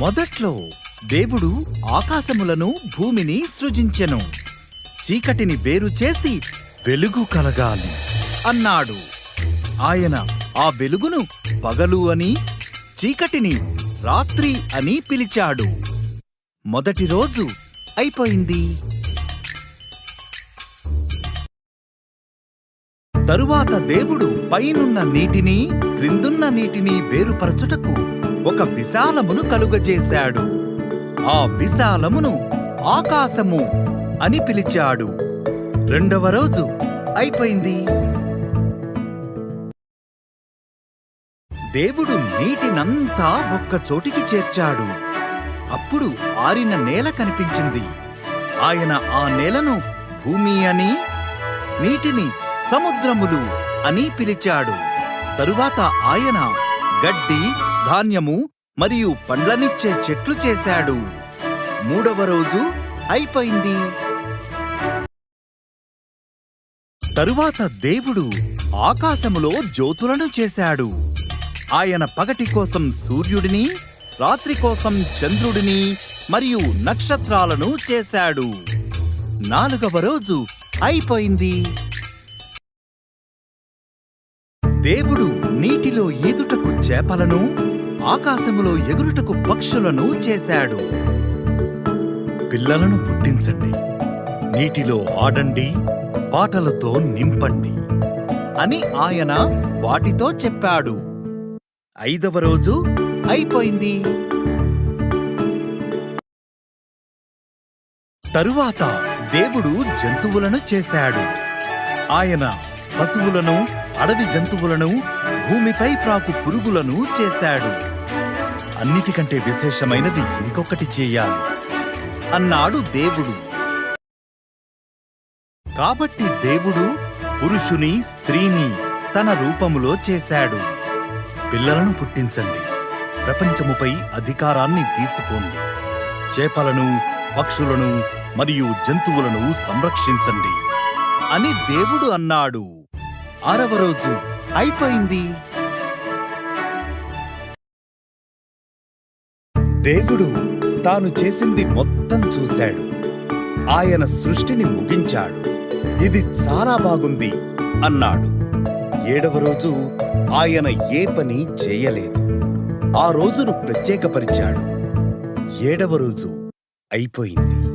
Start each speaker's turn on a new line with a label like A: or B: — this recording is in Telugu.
A: మొదట్లో దేవుడు ఆకాశములను భూమిని సృజించెను. చీకటిని వేరు చేసి వెలుగు కలగాలి అన్నాడు. ఆయన ఆ వెలుగును పగలు అని చీకటిని రాత్రి అని పిలిచాడు. మొదటి రోజు అయిపోయింది. తరువాత దేవుడు పైనున్న నీటిని క్రిందున్న నీటిని వేరుపరచుటకు ఒక విశాలమును కలుగజేశాడు. ఆ విశాలమును ఆకాశము అని పిలిచాడు. రెండవ రోజు అయిపోయింది. దేవుడు నీటినంతా ఒక్క చోటికి చేర్చాడు. అప్పుడు ఆరిన నేల కనిపించింది. ఆయన ఆ నేలను భూమి అని నీటిని సముద్రములు అని పిలిచాడు. తరువాత ఆయన గడ్డి ధాన్యము మరియు పండ్లనిచ్చే చెట్లు చేశాడు. మూడవ రోజు అయిపోయింది. తరువాత దేవుడు ఆకాశములో జ్యోతులను చేశాడు. ఆయన పగటి కోసం సూర్యుడిని రాత్రి కోసం చంద్రుడిని మరియు నక్షత్రాలను చేశాడు. నాలుగవ రోజు అయిపోయింది. దేవుడు నీటిలో ఈదుటకు చేపలను ఆకాశములో ఎగురుటకు పక్షులను చేశాడు. పిల్లలను పుట్టించండి. నీటిలో ఆడండి పాటలతో నింపండి అని ఆయన వాటితో చెప్పాడు. ఐదవ రోజు అయిపోయింది. తరువాత దేవుడు జంతువులను చేశాడు. ఆయన పశువులను అడవి జంతువులను భూమిపై ప్రాకు పురుగులను చేశాడు. అన్నిటికంటే విశేషమైనది ఇంకొకటి చేయాలి. అన్నాడు దేవుడు. కాబట్టి దేవుడు పురుషుని స్త్రీని తన రూపములో చేశాడు. పిల్లలను పుట్టించండి. ప్రపంచముపై అధికారాన్ని తీసుకోండి. చేపలను పక్షులను మరియు జంతువులను సంరక్షించండి అని దేవుడు అన్నాడు. ఆరవ రోజు అయిపోయింది. దేవుడు తాను చేసింది మొత్తం చూశాడు. ఆయన సృష్టిని ముగించాడు. ఇది చాలా బాగుంది అన్నాడు. ఏడవ రోజు ఆయన ఏ పని చేయలేదు. ఆ రోజును ప్రత్యేకపరిచాడు. ఏడవ రోజు అయిపోయింది.